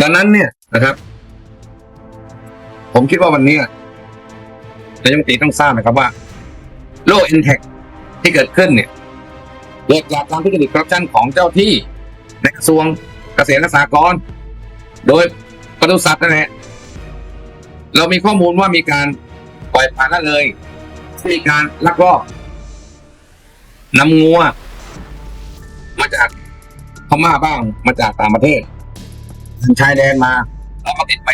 ดังนั้นเนี่ยนะครับ ผมคิดว่าวันนี้นายกรัฐมนตรีต้องทราบนะครับว่า โลกอินเทคที่เกิดขึ้นเนี่ยเกิดจากการทุจริตคอร์รัปชันของเจ้าที่ในกระทรวงเกษตรและสหกรณ์โดยปศุสัตว์นั่นแหละเรามีข้อมูลว่ามีการปล่อยปละละเลยมีการลักลอบนำงัวมาจากพม่าบ้างมาจากต่างประเทศ ชายแดนมา แล้วมาติดไป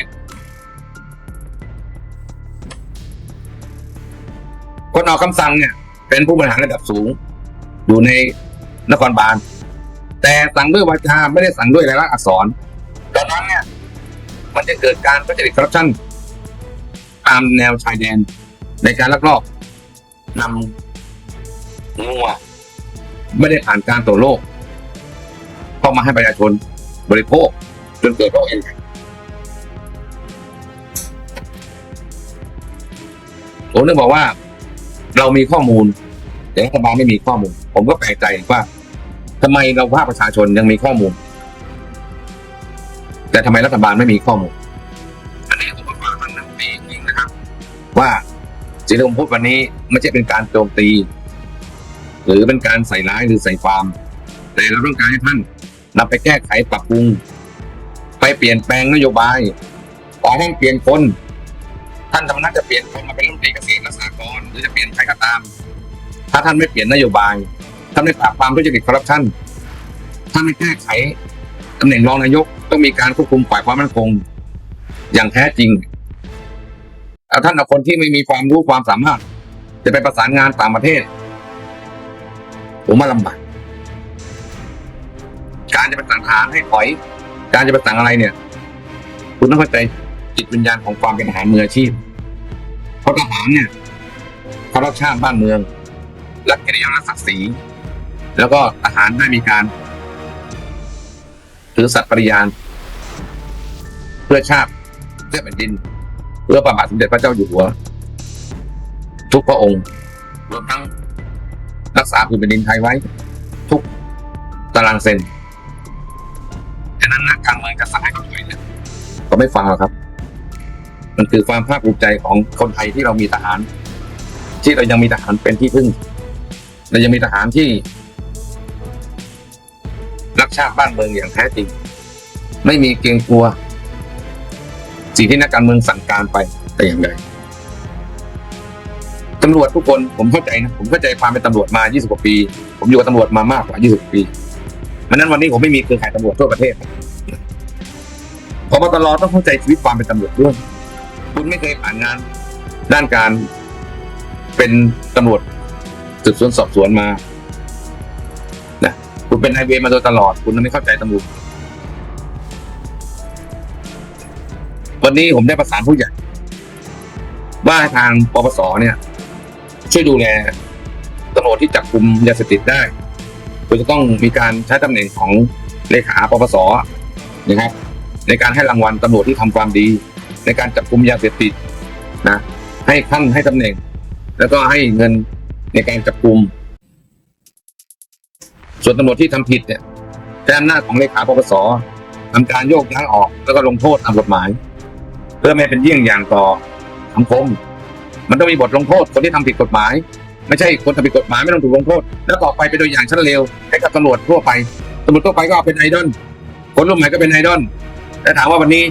คนออกคำสั่งเนี่ย เป็นผู้บริหารระดับสูง อยู่ในนครบาล แต่สั่งด้วยวาจาไม่ได้สั่งด้วยลายลักษณ์อักษรดังนั้นเนี่ย มันจะเกิดการทุจริตคอร์รัปชันตามแนวชายแดน ในการลักลอบนำงัวไม่ได้ผ่านการตรวจโรคเข้ามาให้ประชาชนบริโภค จนเกิดโรคเอ็นผมนึกบอกว่า เรามีข้อมูล แต่รัฐบาลไม่มีข้อมูล ผมก็แปลกใจว่าทำไมเราภาคประชาชนยังมีข้อมูล แต่ทำไมรัฐบาลไม่มีข้อมูลอันนี้ผมก็ฝากท่านนักตีจริงนะครับ ว่าสิ่งที่ผมพูดวันนี้ไม่ใช่เป็นการโจมตี หรือเป็นการใส่ร้ายหรือใส่ความ แต่เราต้องการให้ท่านนำไปแก้ไขปรับปรุง เปลี่ยนแปลงนโยบายขอให้เปลี่ยนคน ท่านธรรมนัฐจะเปลี่ยนคนมาเป็นรัฐมนตรีเกษตรและสหกรณ์หรือจะเปลี่ยนใครก็ตาม ถ้าท่านไม่เปลี่ยนนโยบาย ท่านไม่ปราบปรามทุจริตคอร์รัปชันท่านไม่แก้ไขตำแหน่งรองนายกต้องมีการควบคุมฝ่ายความมั่นคง อย่างแท้จริงเอาท่านเอาคนที่ไม่มีความรู้ความสามารถ จะไปประสานงานต่างประเทศผมว่าลำบากการจะไปสั่งหารให้ถอย การจะไปสั่งอะไรเนี่ย คุณต้องเข้าใจจิตวิญญาณของความเป็นทหารมืออาชีพ เพราะทหารเนี่ยเขารักชาติบ้านเมือง รักเกียรติยศและศักดิ์ศรี แล้วก็ทหารได้มีการถือสัตย์ปริญาณเพื่อชาติเพื่อแผ่นดิน เพื่อประบาทสมเด็จพระเจ้าอยู่หัว ทุกพระองค์รวมทั้งรักษาพื้นแผ่นดินไทยไว้ ทุกตารางเซน นั้นนักการเมืองจะสั่งให้เขาถอยเนี่ยก็ไม่ฟังหรอกครับ มันคือความภาคภูมิใจของคนไทยที่เรามีทหาร ที่เรายังมีทหารเป็นที่พึ่งเรายังมีทหารที่ รักชาติบ้านเมืองอย่างแท้จริง ไม่มีเกรงกลัว สิ่งที่นักการเมืองสั่งการไปแต่อย่างใดตำรวจทุกคนผมเข้าใจนะผมเข้าใจความเป็นตำรวจมา 20 กว่าปี ผมอยู่กับตำรวจมามากกว่า 20 ปี มันนั้นวันนี้ผมไม่มีเครือข่ายตำรวจทั่วประเทศพบตรต้องเข้าใจชีวิตความเป็นตำรวจด้วย คุณไม่เคยผ่านงาน ด้านการเป็นตำรวจสืบสวนสอบสวนมานะคุณเป็นไอเวมาโดยตลอด คุณไม่เข้าใจตำรวจ วันนี้ผมได้ประสานผู้ใหญ่ว่าทางปปสเนี่ย ช่วยดูแลตำรวจที่จับกลุ่มยาเสพติดได้ โดยจะต้องมีการใช้ตำแหน่งของเลขาปปสนะครับ ในการให้รางวัลตำรวจที่ทำความดี ในการจับกลุ่มยาเสพติดนะให้ขั้นให้ตำแหน่ง แล้วก็ให้เงินในการจับกลุ่มส่วนตำรวจที่ทำผิดเนี่ยใช้อำนาจของเลขาปปสทำการโยกย้ายออกแล้วก็ลงโทษตามกฎหมาย เพื่อไม่เป็นเยี่ยงอย่างต่อสังคม มันต้องมีบทลงโทษคนที่ทำผิดกฎหมาย ไม่ใช่คนทำผิดกฎหมายไม่ต้องถูกลงโทษ แล้วต่อไปเป็นตัวอย่างชั้นเลวให้กับตำรวจทั่วไปตำรวจทั่วไปก็เป็นไอดอลคนรุ่นใหม่ก็เป็นไอดอลแต่ถามว่าวันนี้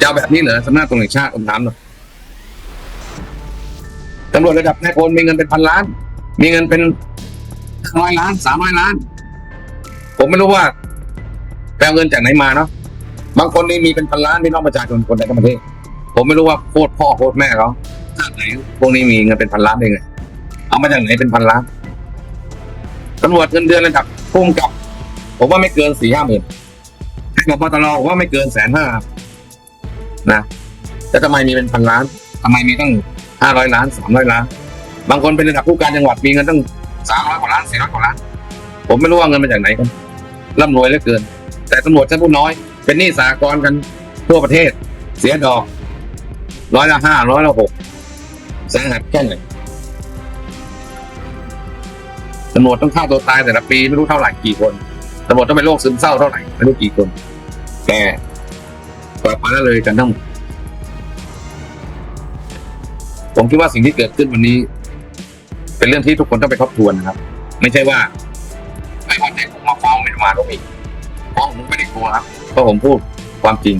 จะเอาแบบนี้เหรอสำนักตำรวจแห่งชาติผมถามหน่อยตำรวจระดับนายพลมีเงินเป็นพันล้าน มีเงินเป็นร้อยล้านสามร้อยล้าน ผมไม่รู้ว่าแปลเงินจากไหนมาเนาะบางคนนี่มีเป็นพันล้านพี่น้องประชาชนคนในทั้งประเทศผมไม่รู้ว่าโคตรพ่อโคตรแม่เขาชาติไหนพวกนี้มีเงินเป็นพันล้านได้ไง เอามาจากไหนเป็นพันล้านตำรวจเงินเดือนระดับพุ่งกับ ผมว่าไม่เกินสี่ห้าหมื่นให้กับปตรผมว่าไม่เกินแสนห้านะแต่ทำไมมีเป็นพันล้านทำไมมีตั้งห้าร้อยล้านสามร้อยล้าน บางคนเป็นระดับผู้การจังหวัดมีเงินตั้งสามร้อยกว่าล้านสี่ร้อยกว่าล้าน ผมไม่รู้ว่าเงินมาจากไหนกันร่ำรวยเหลือเกิน แต่ตำรวจชั้นผู้น้อย เป็นหนี้สากลกันทั่วประเทศ เสียดอกร้อยละห้าร้อยละหกสาหัสแค่ไหนำรวจต้องฆ่าตัวตายแต่ละปีไม่รู้เท่าไหร่กี่คนตำรวจต้องเป็นโรคซึมเศร้าเท่าไหร่ไม่รู้กี่คน แต่ปล่อยปละละเลยกันทั้งหมดผมคิดว่าสิ่งที่เกิดขึ้นวันนี้ เป็นเรื่องที่ทุกคนต้องไปทบทวนนะครับ ไม่ใช่ว่าไม่พอใจผมมาฟ้องไม่มาก็มีฟ้องผมไม่ได้กลัวครับเพราะผมพูดความจริง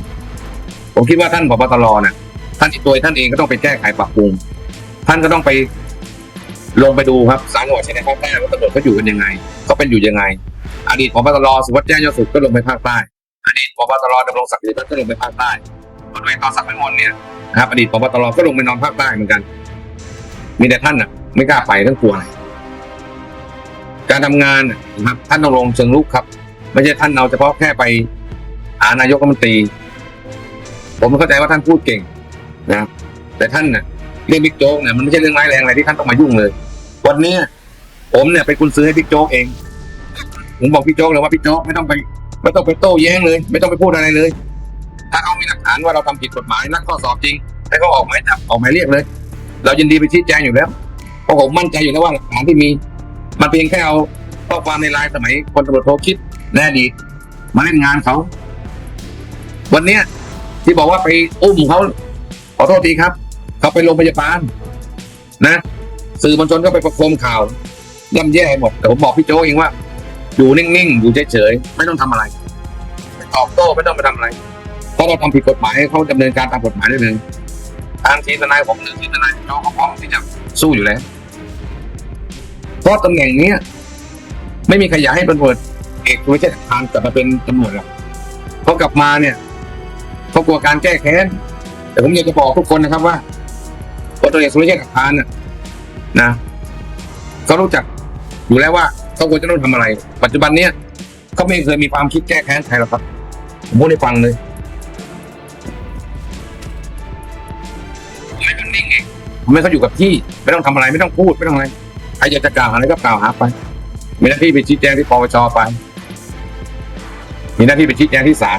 ผมคิดว่าท่านผบตรเนี่ยท่านตัวท่านเองก็ต้องไปแก้ไขปรับปรุง ท่านก็ต้องไป ลงไปดูครับสารจังหวัดชายแดนภาคใต้ว่าตำรวจเขาอยู่กันยังไงเขาเป็นอยู่ยังไง อดีตพบตรสุวัสดิ์แจ้งยอดสุขก็ลงไปภาคใต้ อดีตพบตรดำรงศักดิ์กิติพัฒน์ก็ลงไปภาคใต้พลเอกต่อศักดิ์พิมลเนี่ยนะครับอดีตพบตรก็ลงไปนอนภาคใต้เหมือนกัน มีแต่ท่านน่ะ ไม่กล้าไปท่านกลัวอะไรการทำงานนะนะครับท่านต้องลงเชิงลุกครับ ไม่ใช่ท่านเอาเฉพาะแค่ไปหานายกรัฐมนตรี ผมเข้าใจว่าท่านพูดเก่งนะแต่ท่านน่ะเรื่องบิ๊กโจ๊กเนี่ยมันไม่ใช่เรื่องร้ายแรงอะไรที่ท่านต้องมายุ่งเลย วันนี้ผมเนี่ยเป็นคุณซื้อให้บิ๊กโจ๊กเอง ผมบอกพี่โจ๊กเลยว่าพี่โจ๊กไม่ต้องไปไม่ต้องไปโต้แย้งเลย ไม่ต้องไปพูดอะไรเลย ถ้าเขามีหลักฐานว่าเราทำผิดกฎหมายนักข้อสอบจริงให้เขาออกหมายจับออกหมายเรียกเลย เรายินดีไปชี้แจงอยู่แล้วเพราะผมมั่นใจอยู่แล้วว่าหลักฐานที่มี มันเพียงแค่เอาข้อความในไลน์สมัยคนตำรวจโทคิดแน่ดี มาเล่นงานเขา วันเนี้ยที่บอกว่าไปอุ้มเขาขอโทษทีครับ เขาไปโรงพยาบาลนะ สื่อมวลชนก็ไปประโคมข่าวย่ำแย่หมดแต่ผมบอกพี่โจเองว่า อยู่นิ่งๆ อยู่เฉยๆ ไม่ต้องทำอะไรไตอบโต้ไม่ต้องไปทำอะไร เพราะเราทำผิดกฎหมายเขาดำเนินการตามกฎหมายได้เลยทางทีมทนายผมหรือทีมทนายเราพร้อมที่จะสู้อยู่แล้วเพราะตำแหน่งเนี้ยไม่มีใครอยากให้ตำรวจเอกไม่ใช่ทางกลับมาเป็นตำรวจหรอกเพรากลับมาเนี่ยเขากลัวการแก้แค้น แต่ผมอยากจะบอกทุกคนนะครับว่าพลตำรวจเอกสุรเชษฐ์หักพาน น่ะนะเขารู้จักอยู่แล้วว่าเขาควรจะต้องทำอะไร ปัจจุบันเนี้ยเขาไม่เคยมีความคิดแก้แค้นใครหรอกครับผมพูดให้ฟังเลยไม่ต้องนิ่งเองผมให้เขาอยู่กับที่ ไม่ต้องทำอะไรไม่ต้องพูดไม่ต้องอะไรใครอยากจะกล่าวหาอะไรก็กล่าวหาไป มีหน้าที่ไปชี้แจงที่ปปชไป มีหน้าที่ไปชี้แจงที่ศาล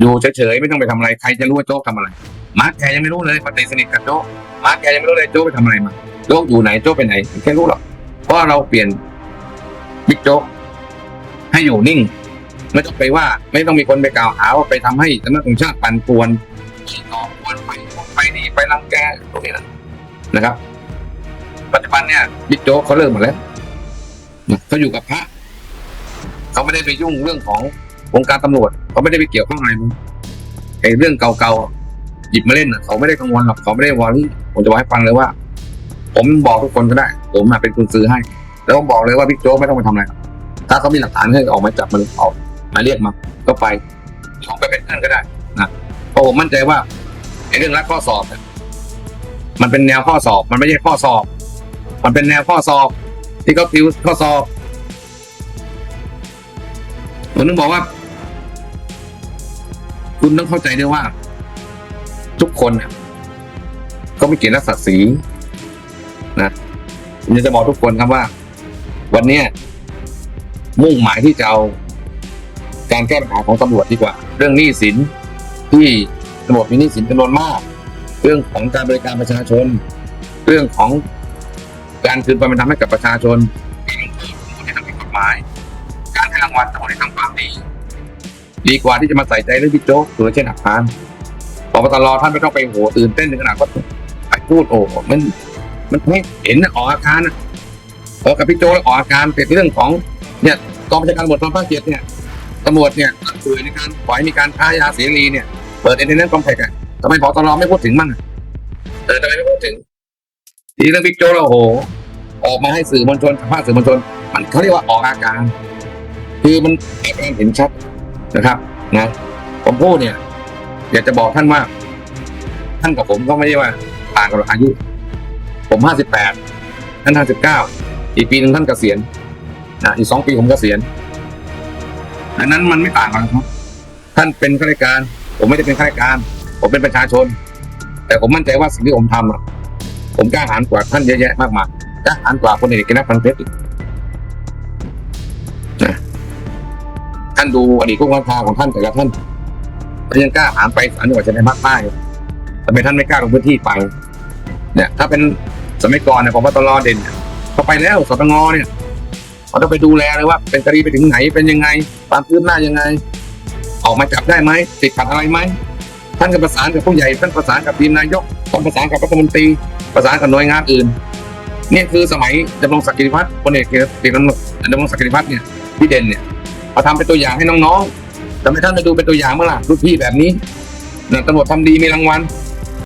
อยู่เฉยๆไม่ต้องไปทำอะไร ใครจะรู้ว่าโจ๊กทำอะไร มาร์คแกยังไม่รู้เลยปฏิสนิทกับโจมาร์คแกยังไม่รู้เลยโจไปทำอะไรมาโจอยู่ไหนโจไปไหนแค่รู้หรอกเพราะเราเปลี่ยนบิ๊กโจให้อยู่นิ่ง ไม่ต้องไปว่า ไม่ต้องมีคนไปกล่าวหาว่าไปทำให้สำนักงานชาติปั่นป่วนต่อป่วนไปไปนี่ไปรังแกตรงนี้นะนะครับ ปัจจุบันเนี่ยบิ๊กโจเขาเลิกหมดแล้วเขาอยู่กับพระเขาไม่ได้ไปยุ่งเรื่องของวงการตำรวจเขาไม่ได้ไปเกี่ยวข้องอะไรมึงไอ้เรื่องเก่าๆ หยิบมาเล่นน่ะเขาไม่ได้กังวลหรอกเขาไม่ได้วอรี่ผมจะบอกให้ฟังเลยว่า ผมบอกทุกคนก็ได้ ผมมาเป็นคุณซื้อให้ แล้วผมบอกเลยว่าบิ๊กโจ๊กไม่ต้องไปทำอะไรถ้าเขามีหลักฐานให้ออกมาจับมันออกมาเรียกมา ก็ไปลองไปเป็นเพื่อนก็ได้นะเพราะผมมั่นใจว่าไอ้เรื่องรักข้อสอบมันเป็นแนวข้อสอบ มันไม่ใช่ข้อสอบ มันเป็นแนวข้อสอบ ที่เขาติวข้อสอบผมต้องบอกว่า คุณต้องเข้าใจด้วยว่า ทุกคนก็ไม่เกี่ยรติและศักดิ์ศรีนะผมอยากจะบอกทุกคนครับว่า วันเนี้ยมุ่งหมายที่จะเอาการแก้ปัญหาของตำรวจดีกว่า เรื่องหนี้สินที่ตำรวจมีหนี้สินจำนวนมาก เรื่องของการบริการประชาชน เรื่องของการคืนความเป็นธรรมให้กับประชาชนการลงโทษผู้ที่ทำผิดกฎหมาย การให้รางวัลตำรวจที่ทำความดี ดีกว่าที่จะมาใส่ใจเรื่องบิ๊กโจ๊กหรือเช่นอักพาน ปปตรท่านไม่ต้องไปโหตื่นเต้นถึงขนาดว่าไปพูดโอ้มัน มันไม่เห็นออกอาการนะพอกับพี่โจแล้วออกอาการเป็นเรื่องของเนี่ยกองบัญชาการตำรวจภาคเจ็ดเนี่ยตำรวจเนี่ยตัดในการปล่อยมีการค้ายาเสรีเนี่ยเปิดเอ็นเทอร์เน็ตคอมแพกอะทำไมพอตรไม่พูดถึงมั่งเออทำไมไม่พูดถึง ทีเรื่องบิ๊กโจ๊กเราโอ้โห ออกมาให้สื่อมวลชนสัมภาษณ์สื่อมวลชน มันเขาเรียกว่าออกอาการ คือมันเห็นชัดนะครับนะผมพูดเนี่ย อยากจะบอกท่านว่า ท่านกับผมก็ไม่ได้ว่าต่างกันหรอกอายุ ผมห้าสิบแปดท่านห้าสิบเก้าอีกปีหนึ่งท่านเกษียณนะอีกสองปีผมเกษียณดังนั้นมันไม่ต่างกันครับ ท่านเป็นข้าราชการ ผมไม่ได้เป็นข้าราชการ ผมเป็นประชาชน แต่ผมมั่นใจว่าสิ่งที่ผมทำผมกล้าหาญกว่าท่านเยอะแยะมากมายกล้าหาญกว่าคนเอกกินพันเพชรท่านดูอดีตผู้บังคับบัญชาของท่านแต่ละท่าน ท่านยังกล้าหาญไปสารจังหวัดชายแดนภาคใต้ทำไมท่านไม่กล้าลงพื้นที่ไป เนี่ย ถ้าเป็นสมัยก่อนเนี่ยผมว่าตลอเด่นเนี่ยเขาไปแล้วสตงเนี่ยเขาต้องไปดูแลเลยว่า เป็นคดีไปถึงไหนเป็นยังไงความคืบหน้ายังไง ออกมาจับได้ไหมติดขัดอะไรไหมท่านก็ประสานกับผู้ใหญ่ท่านประสานกับทีมนายกท่านประสานกับรัฐมนตรีประสานกับหน่วยงานอื่นเนี่ยคือสมัยดำรงศักดิ์กิติพัฒน์พลเอกเกดำรงดำรงศักดิ์กิติพัฒน์เนี่ยพี่เด่นเนี่ยมาทำเป็นตัวอย่างให้น้องๆ ทำไมท่านไม่ดูเป็นตัวอย่างเมื่อไหร่รุ่นพี่แบบนี้นะตำรวจทำดีมีรางวัล